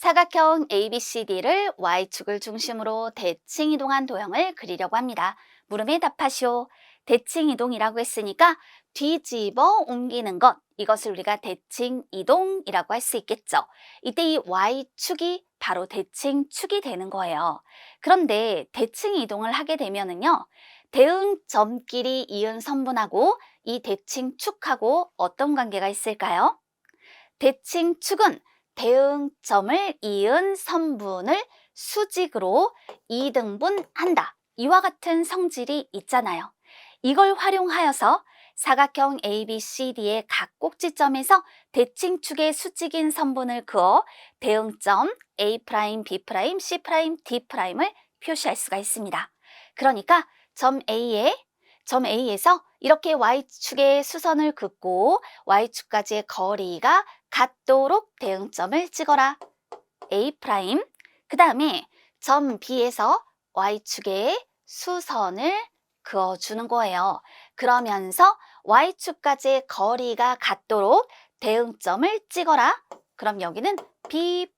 사각형 ABCD를 Y축을 중심으로 대칭 이동한 도형을 그리려고 합니다. 물음에 답하시오. 대칭 이동이라고 했으니까 뒤집어 옮기는 것, 이것을 우리가 대칭 이동이라고 할 수 있겠죠. 이때 이 Y축이 바로 대칭 축이 되는 거예요. 그런데 대칭 이동을 하게 되면은요, 대응 점끼리 이은 선분하고 이 대칭 축하고 어떤 관계가 있을까요? 대칭 축은 대응점을 이은 선분을 수직으로 2등분한다. 이와 같은 성질이 있잖아요. 이걸 활용하여서 사각형 ABCD의 각 꼭지점에서 대칭축의 수직인 선분을 그어 대응점 A', B', C', D'을 표시할 수가 있습니다. 그러니까 점 A에 점 A에서 이렇게 Y축의 수선을 긋고 Y축까지의 거리가 같도록 대응점을 찍어라. A'. 그 다음에 점 B에서 Y축의 수선을 그어주는 거예요. 그러면서 Y축까지의 거리가 같도록 대응점을 찍어라. 그럼 여기는 B'.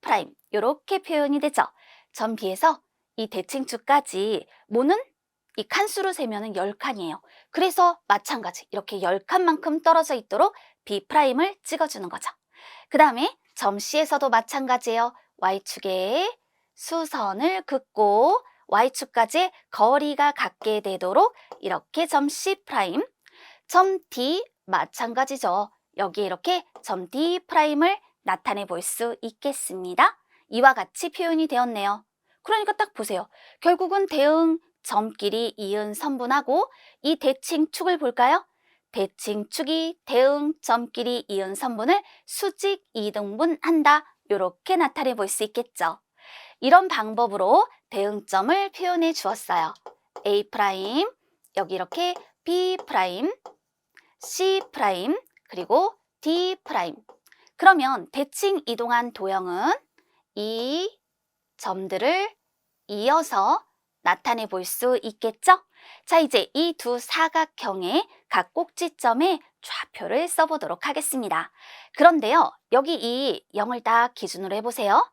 이렇게 표현이 되죠. 점 B에서 이 대칭축까지 모는 이 칸수로 세면은 10칸이에요. 그래서 마찬가지 이렇게 10칸만큼 떨어져 있도록 B'을 찍어주는 거죠. 그 다음에 점 C에서도 마찬가지예요. Y축에 수선을 긋고 Y축까지 거리가 같게 되도록 이렇게 점 C', 점 D 마찬가지죠. 여기 이렇게 점 D'을 나타내 볼 수 있겠습니다. 이와 같이 표현이 되었네요. 그러니까 딱 보세요. 결국은 대응 점끼리 이은 선분하고 이 대칭축을 볼까요? 대칭축이 대응 점끼리 이은 선분을 수직 이등분한다. 이렇게 나타내 볼 수 있겠죠. 이런 방법으로 대응점을 표현해 주었어요. A', 여기 이렇게 B', C', 그리고 D'. 그러면 대칭 이동한 도형은 이 점들을 이어서 나타내 볼 수 있겠죠? 자, 이제 이 두 사각형의 각 꼭지점에 좌표를 써보도록 하겠습니다. 그런데요, 여기 이 0을 딱 기준으로 해보세요.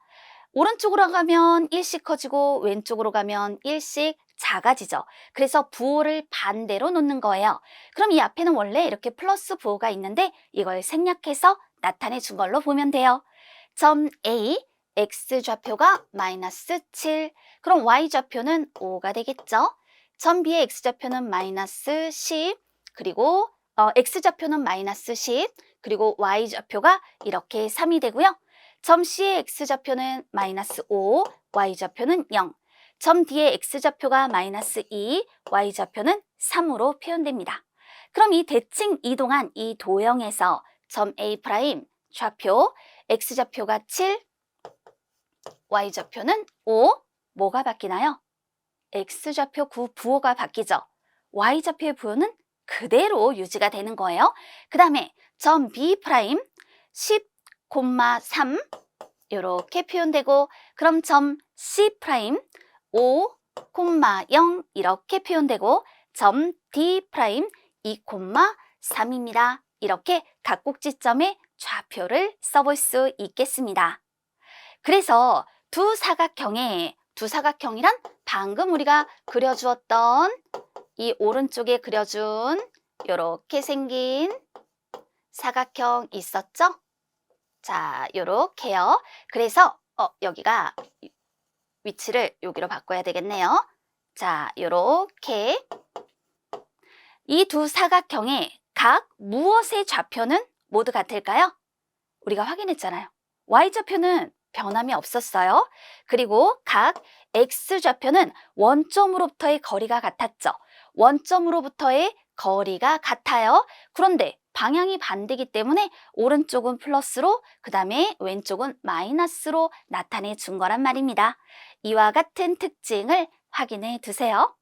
오른쪽으로 가면 1씩 커지고 왼쪽으로 가면 1씩 작아지죠. 그래서 부호를 반대로 놓는 거예요. 그럼 이 앞에는 원래 이렇게 플러스 부호가 있는데 이걸 생략해서 나타내 준 걸로 보면 돼요. 점 A, x좌표가 마이너스 7. 그럼 y좌표는 5가 되겠죠? 점 B의 x좌표는 마이너스 10. 그리고 어, x좌표는 마이너스 10. 그리고 y좌표가 이렇게 3이 되고요. 점 C의 x좌표는 마이너스 5. y좌표는 0. 점 D의 x좌표가 마이너스 2. y좌표는 3으로 표현됩니다. 그럼 이 대칭 이동한 이 도형에서 점 A' 좌표 x좌표가 7, y좌표는 5, 뭐가 바뀌나요? x좌표 9 부호가 바뀌죠. y좌표의 부호는 그대로 유지가 되는 거예요. 그 다음에 점 B' 10,3 이렇게 표현되고 그럼 점 C' 5,0 이렇게 표현되고 점 D' 2,3입니다. 이렇게 각 꼭지점에 좌표를 써볼 수 있겠습니다. 그래서 두 사각형에 두 사각형이란 방금 우리가 그려주었던 이 오른쪽에 그려준 이렇게 생긴 사각형 있었죠? 자, 요렇게요. 그래서 어, 여기가 위치를 여기로 바꿔야 되겠네요. 자, 요렇게 이 두 사각형의 각 무엇의 좌표는 모두 같을까요? 우리가 확인했잖아요. y좌표는 변함이 없었어요. 그리고 각 x좌표는 원점으로부터의 거리가 같았죠. 원점으로부터의 거리가 같아요. 그런데 방향이 반대기 때문에 오른쪽은 플러스로 그 다음에 왼쪽은 마이너스로 나타내 준 거란 말입니다. 이와 같은 특징을 확인해 두세요.